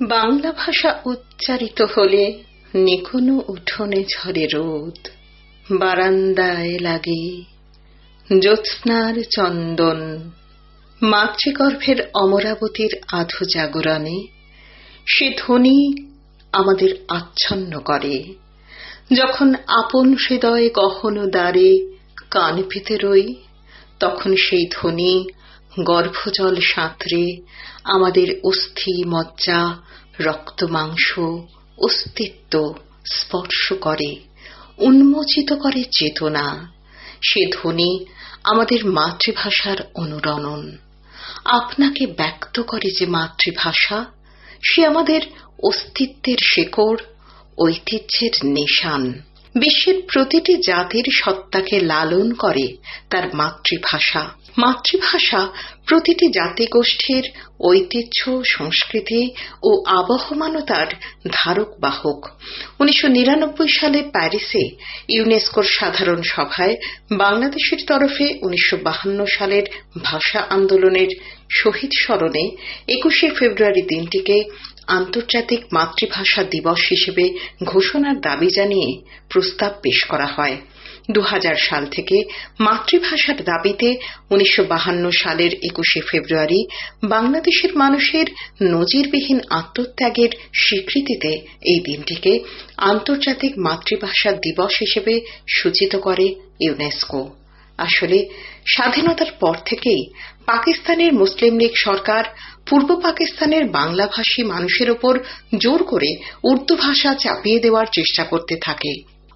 বাংলা ভাষা উচ্চারিত হলে নিকোনো উঠোনে ঝরে রোদ। বারান্দায় লাগে জ্যোৎস্নার চন্দন। মাতৃগর্ভের অমরাবতীর আধো জাগরণে সে ধ্বনি আমাদের আচ্ছন্ন করে। যখন আপন হৃদয় গহন দ্বারে কান পেতে রই, তখন সেই ধ্বনি গর্ভজল সাঁতরে, আমাদের অস্থি মজ্জা, রক্ত মাংস, অস্তিত্ব স্পর্শ করে, উন্মোচিত করে চেতনা। সে ধ্বনি আমাদের মাতৃভাষার অনুরণন। আপনাকে ব্যক্ত করে যে মাতৃভাষা, সে আমাদের অস্তিত্বের শেকড়, ঐতিহ্যের নিশান। বিশ্বের প্রতিটি জাতির সত্তাকে লালন করে তার মাতৃভাষা। মাতৃভাষা প্রতিটি জাতিগোষ্ঠীর ঐতিহ্য, সংস্কৃতি ও আবহমানতার ধারক বাহক। উনিশশো নিরানব্বই সালে প্যারিসে ইউনেস্কোর সাধারণ সভায় বাংলাদেশের তরফে উনিশশো সালের ভাষা আন্দোলনের শহীদ স্মরণে একুশে ফেব্রুয়ারি দিনটিকে আন্তর্জাতিক মাতৃভাষা দিবস হিসেবে ঘোষণার দাবি জানিয়ে প্রস্তাব পেশ করা হয়। দু হাজার সাল থেকে মাতৃভাষার দাবিতে উনিশশো সালের একুশে ফেব্রুয়ারি বাংলাদেশের মানুষের নজিরবিহীন আত্মত্যাগের স্বীকৃতিতে এই দিনটিকে আন্তর্জাতিক মাতৃভাষা দিবস হিসেবে সূচিত করে ইউনেস্কো। আসলে স্বাধীনতার পর থেকেই পাকিস্তানের মুসলিম লীগ সরকার পূর্ব পাকিস্তানের বাংলাভাষী মানুষের ওপর জোর করে উর্দু ভাষা চাপিয়ে দেওয়ার চেষ্টা করতে থাকে।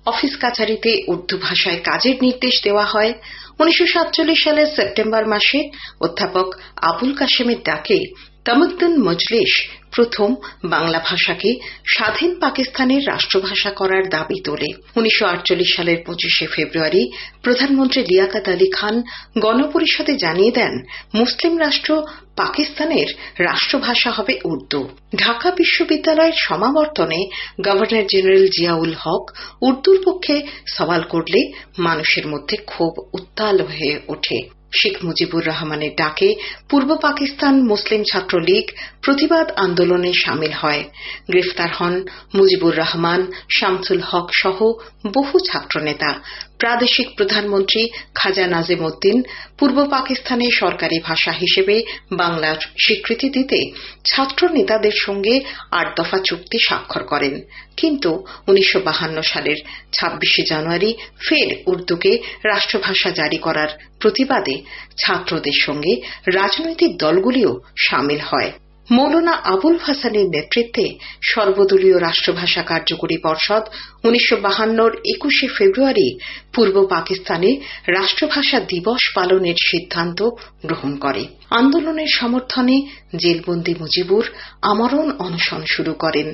অফিস কাছারিতে উর্দু ভাষায় কাজের নির্দেশ দেওয়া হয়। উনিশশো সাতচল্লিশ সালের সেপ্টেম্বর মাসে অধ্যাপক আবুল কাশেমের ডাকে তমদ্দুন মজলিস প্রথম বাংলা ভাষাকে স্বাধীন পাকিস্তানের রাষ্ট্রভাষা করার দাবি তোলে। উনিশশো আটচল্লিশ সালের পঁচিশে ফেব্রুয়ারি প্রধানমন্ত্রী লিয়াকাত আলী খান গণপরিষদে জানিয়ে দেন, মুসলিম রাষ্ট্র পাকিস্তানের রাষ্ট্রভাষা হবে উর্দু। ঢাকা বিশ্ববিদ্যালয়ের সমাবর্তনে গভর্নর জেনারেল জিয়াউল হক উর্দুর পক্ষে সওয়াল করলে মানুষের মধ্যে ক্ষোভ উত্তাল হয়ে ওঠে। শেখ মুজিবুর রহমানের ডাকে পূর্ব পাকিস্তান মুসলিম ছাত্রলীগ প্রতিবাদ আন্দোলনে সামিল হয়। গ্রেফতার হন মুজিবুর রহমান, শামসুল হক সহ বহু ছাত্রনেতা। প্রাদেশিক প্রধানমন্ত্রী খাজা নাজিম উদ্দিন পূর্ব পাকিস্তানে সরকারি ভাষা হিসেবে বাংলার স্বীকৃতি দিতে ছাত্র নেতাদের সঙ্গে আট দফা চুক্তি স্বাক্ষর করেন। কিন্তু উনিশশো সালের ছাব্বিশে জানুয়ারি ফের উর্দুকে রাষ্ট্রভাষা জারি করার প্রতিবাদে ছাত্রদের সঙ্গে রাজনৈতিক দলগুলিও সামিল হয়। মৌলানা আবুল হাসানের নেতৃত্বে সর্বদলীয় রাষ্ট্রভাষা কার্যকরী পর্ষদ উনিশশো বাহান্নর একুশে ফেব্রুয়ারি পূর্ব পাকিস্তানে রাষ্ট্রভাষা দিবস পালনের সিদ্ধান্ত গ্রহণ করে। আন্দোলনের সমর্থনে জেলবন্দি মুজিবুর আমরণ অনশন শুরু করেন।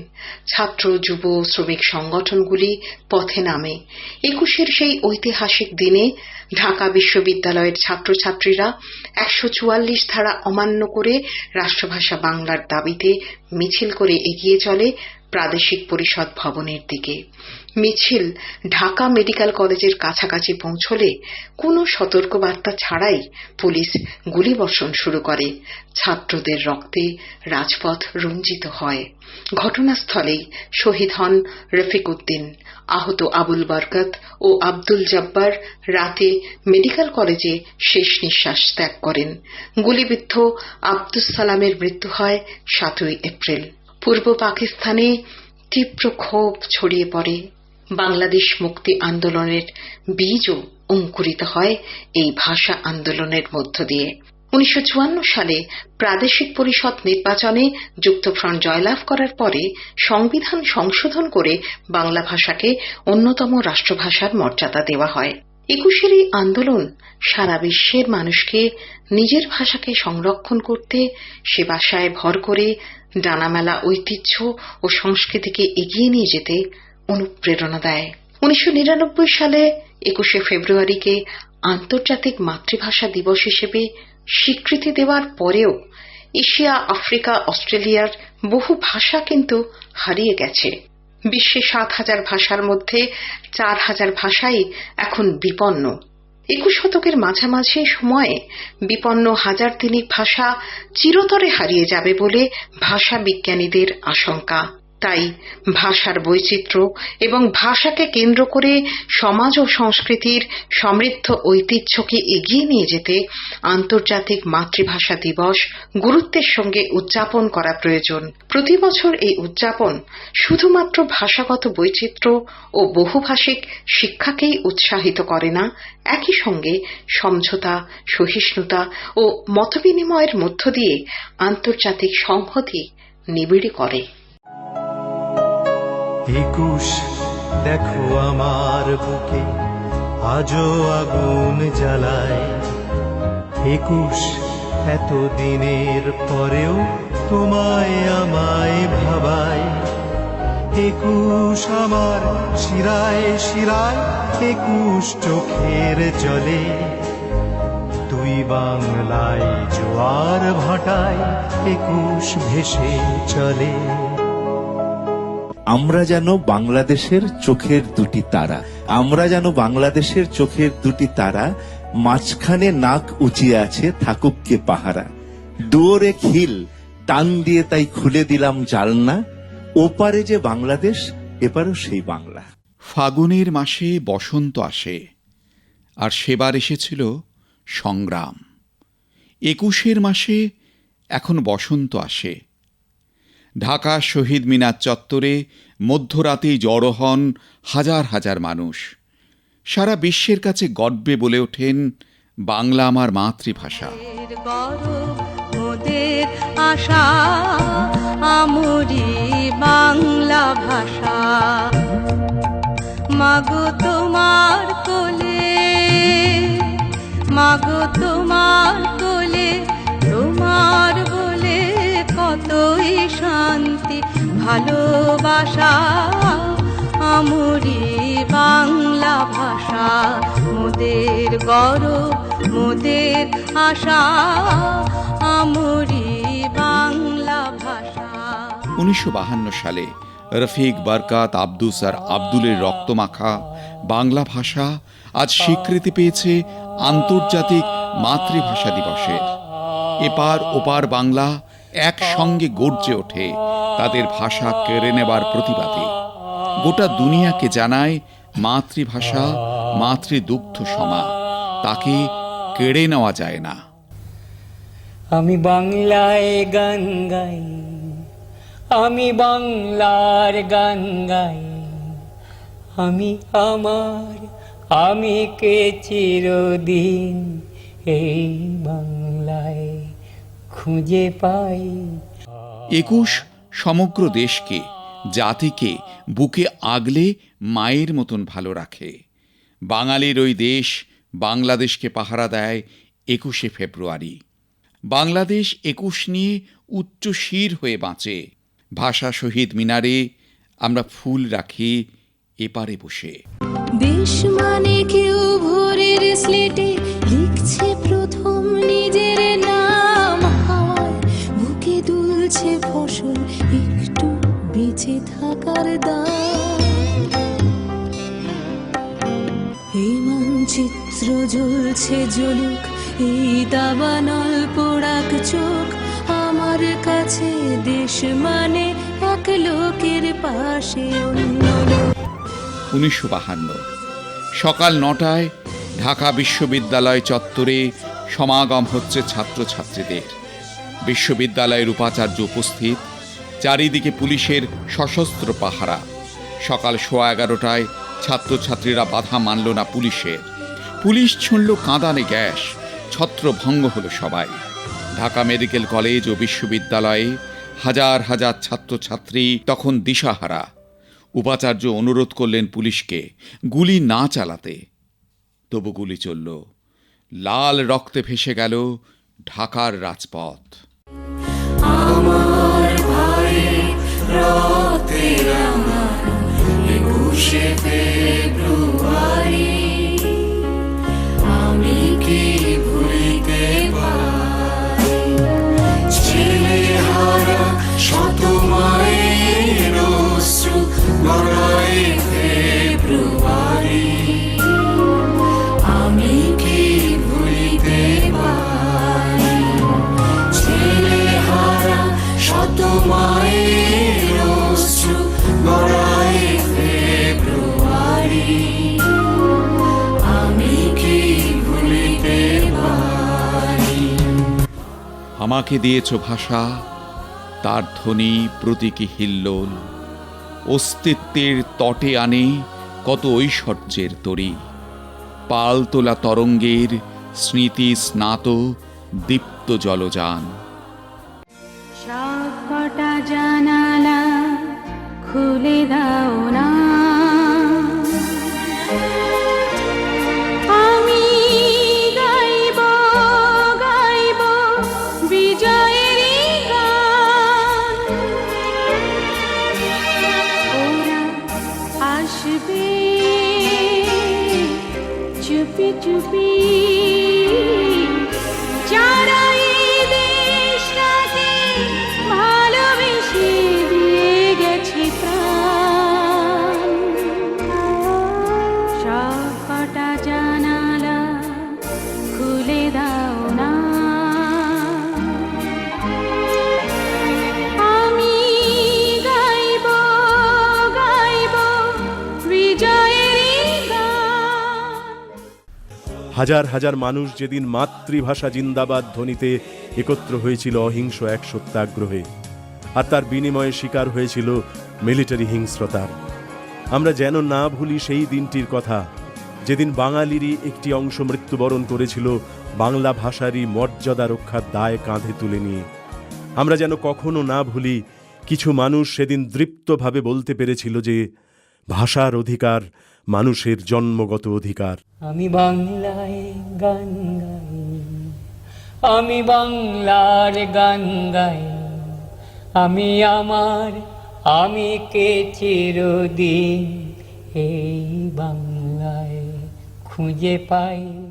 ছাত্র, যুব, শ্রমিক সংগঠনগুলি পথে নামে। একুশের সেই ঐতিহাসিক দিনে ঢাকা বিশ্ববিদ্যালয়ের ছাত্রছাত্রীরা একশো চুয়াল্লিশ ধারা অমান্য করে রাষ্ট্রভাষা বাংলার দাবিতে মিছিল করে এগিয়ে চলে প্রাদেশিক পরিষদ ভবনের দিকে। মিছিল ঢাকা মেডিকেল কলেজের কাছাকাছি পৌঁছলে কোনো সতর্কবার্তা ছাড়াই পুলিশ গুলিবর্ষণ শুরু করে। ছাত্রদের রক্তে রাজপথ রঞ্জিত হয়। ঘটনাস্থলেই শহীদ হন রফিক উদ্দিন, আহত আবুল বরকত ও আব্দুল জব্বার রাতে মেডিকেল কলেজে শেষ নিঃশ্বাস ত্যাগ করেন। গুলিবিদ্ধ আব্দুস সালামের মৃত্যু হয় সাতই এপ্রিল। পূর্ব পাকিস্তানে তীব্র ক্ষোভ ছড়িয়ে পড়ে। বাংলাদেশ মুক্তি আন্দোলনের বীজও অঙ্কুরিত হয় এই ভাষা আন্দোলনের মধ্য দিয়ে। উনিশশো চুয়ান্ন সালে প্রাদেশিক পরিষদ নির্বাচনে যুক্তফ্রন্ট জয়লাভ করার পরে সংবিধান সংশোধন করে বাংলা ভাষাকে অন্যতম রাষ্ট্রভাষার মর্যাদা দেওয়া হয়। একুশের এই আন্দোলন সারা বিশ্বের মানুষকে নিজের ভাষাকে সংরক্ষণ করতে, সে ভাষায় ভর করে ডানামেলা ঐতিহ্য ও সংস্কৃতিকে এগিয়ে নিয়ে যেতে অনুপ্রেরণা দেয়। উনিশশো নিরানব্বই সালে একুশে ফেব্রুয়ারিকে আন্তর্জাতিক মাতৃভাষা দিবস হিসেবে স্বীকৃতি দেওয়ার পরেও এশিয়া, আফ্রিকা, অস্ট্রেলিয়ার বহু ভাষা কিন্তু হারিয়ে গেছে। বিশ্বে সাত হাজার ভাষার মধ্যে চার হাজার ভাষাই এখন বিপন্ন। একুশ শতকের মাঝামাঝি সময়ে বিপন্ন হাজার তিনিক ভাষা চিরতরে হারিয়ে যাবে বলে ভাষা বিজ্ঞানীদের আশঙ্কা। তাই ভাষার বৈচিত্র্য এবং ভাষাকে কেন্দ্র করে সমাজ ও সংস্কৃতির সমৃদ্ধ ঐতিহ্যকে এগিয়ে নিয়ে যেতে আন্তর্জাতিক মাতৃভাষা দিবস গুরুত্বের সঙ্গে উদযাপন করা প্রয়োজন। প্রতি বছর এই উদযাপন শুধুমাত্র ভাষাগত বৈচিত্র্য ও বহুভাষিক শিক্ষাকেই উৎসাহিত করে না, একই সঙ্গে সমঝোতা, সহিষ্ণুতা ও মতবিনিময়ের মধ্য দিয়ে আন্তর্জাতিক সংহতি নিবিড় করে। একুশ, দেখো আমার বুকে আজও আগুন জ্বালায়। একুশ এত দিনের পরেও তোমায় আমায় ভাবায়। একুশ আমার শিরায় শিরায়, একুশ চোখের জলে। তুই বাংলায় জোয়ার ভাটায় একুশ ভেসে চলে। আমরা যেন বাংলাদেশের চোখের দুটি তারা। আমরা যেন বাংলাদেশের চোখের দুটি তারা, মাঝখানে নাক উঁচিয়ে আছে থাকুক কে পাহারা। দুয়ারে খিল, টান দিয়ে তাই খুলে দিলাম জালনা। ওপারে যে বাংলাদেশ এপারও সেই বাংলা। ফাগুনের মাসে বসন্ত আসে, আর সেবার এসেছিল সংগ্রাম। একুশের মাসে এখন বসন্ত আসে। ঢাকা শহীদ মিনার চত্বরে মধ্যরাতেই জড়ো হন হাজার হাজার মানুষ। সারা বিশ্বের কাছে গর্বে বলে ওঠেন বাংলা আমার মাতৃভাষা। আমরি বাংলা ভাষা। মাগো তোমার কোলে, মাগো তোমার কোলে, তোমার কতই শান্তি, ভালোবাসা, আমরি বাংলা ভাষা, মোদের গরব, মোদের আশা, আমরি বাংলা ভাষা। উনিশশো সালে রফিক বরকাত আব্দুস আর আব্দুলের রক্তমাখা, বাংলা ভাষা আজ স্বীকৃতি পেয়েছে আন্তর্জাতিক মাতৃভাষা দিবসের এপার ওপার বাংলা একসঙ্গে গর্জে ওঠে। তাদের ভাষা কেড়ে নেবার প্রতিবাদে। গোটা দুনিয়াকে জানায় মাতৃভাষা, মাতৃদুগ্ধ সমা তাকে কেড়ে নেওয়া যায় না। আমি বাংলায় গান গাই। আমি বাংলার গান গাই। আমি আমার, আমি কে চিরদিন এই বাংলায়? খুঁজে পাই। একুশ সমগ্র দেশকে জাতিকে বুকে আগলে মায়ের মতন ভালো রাখে। বাঙালির ওই দেশ বাংলাদেশকে পাহারা দেয় একুশে ফেব্রুয়ারি। বাংলাদেশ একুশ নিয়ে উচ্চ শির হয়ে বাঁচে। ভাষা শহীদ মিনারে আমরা ফুল রাখি এপারে বসে। দেশ মানে কেউ মানচিত্র জ্বলছে জ্বলুক, এই দাবানল পোড়াক চোখ। আমার কাছে দেশ মানে এক লোকের পাশে উনিশশো বাহান্ন। সকাল নটায় ঢাকা বিশ্ববিদ্যালয় চত্বরে সমাগম হচ্ছে ছাত্রছাত্রীদের। বিশ্ববিদ্যালয়ের উপাচার্য উপস্থিত চারিদিকে পুলিশের সশস্ত্র পাহারা। সকাল সোয়া এগারোটায় ছাত্রছাত্রীরা বাধা মানল না পুলিশের। পুলিশ ছুঁড়ল কাঁদানে গ্যাস, ছত্রভঙ্গ হলো সবাই। ঢাকা মেডিকেল কলেজ ও বিশ্ববিদ্যালয়ে হাজার হাজার ছাত্রছাত্রী তখন দিশাহারা। উপাচার্য অনুরোধ করলেন পুলিশকে, গুলি না চালাতে। তবু গুলি চলল। লাল রক্তে ভেসে গেল ঢাকার রাজপথ। আমাকে দিয়েছ ভাষা, তার ধ্বনি প্রতীকী হিল্লোল। অস্তিত্বের তটে আনে কত ঐশ্বর্যের তরি। পাল তোলা তরঙ্গের স্মৃতি স্নাত দীপ্ত জলযান। জানালা খুলে দাও না। হাজার হাজার মানুষ যেদিন মাতৃভাষা জিন্দাবাদ ধ্বনিতে একত্র হয়েছিল অহিংস এক সত্যাগ্রহে, আর তার বিনিময়ে শিকার হয়েছিল মিলিটারি হিংস্রতার। আমরা যেন না ভুলি সেই দিনটির কথা, যেদিন বাঙালিরই একটি অংশ মৃত্যুবরণ করেছিল, বাংলা ভাষারই মর্যাদা রক্ষার দায় কাঁধে তুলে নিয়ে। আমরা যেন কখনো না ভুলি, কিছু মানুষ সেদিন দৃপ্তভাবে বলতে পেরেছিল যে ভাষার অধিকার, মানুষের জন্মগত অধিকার। আমি বাংলায় গান গাই, আমি বাংলার গান গাই। আমি আমার, আমি কে চিরদিন এই বাংলায় খুঁজে পাই?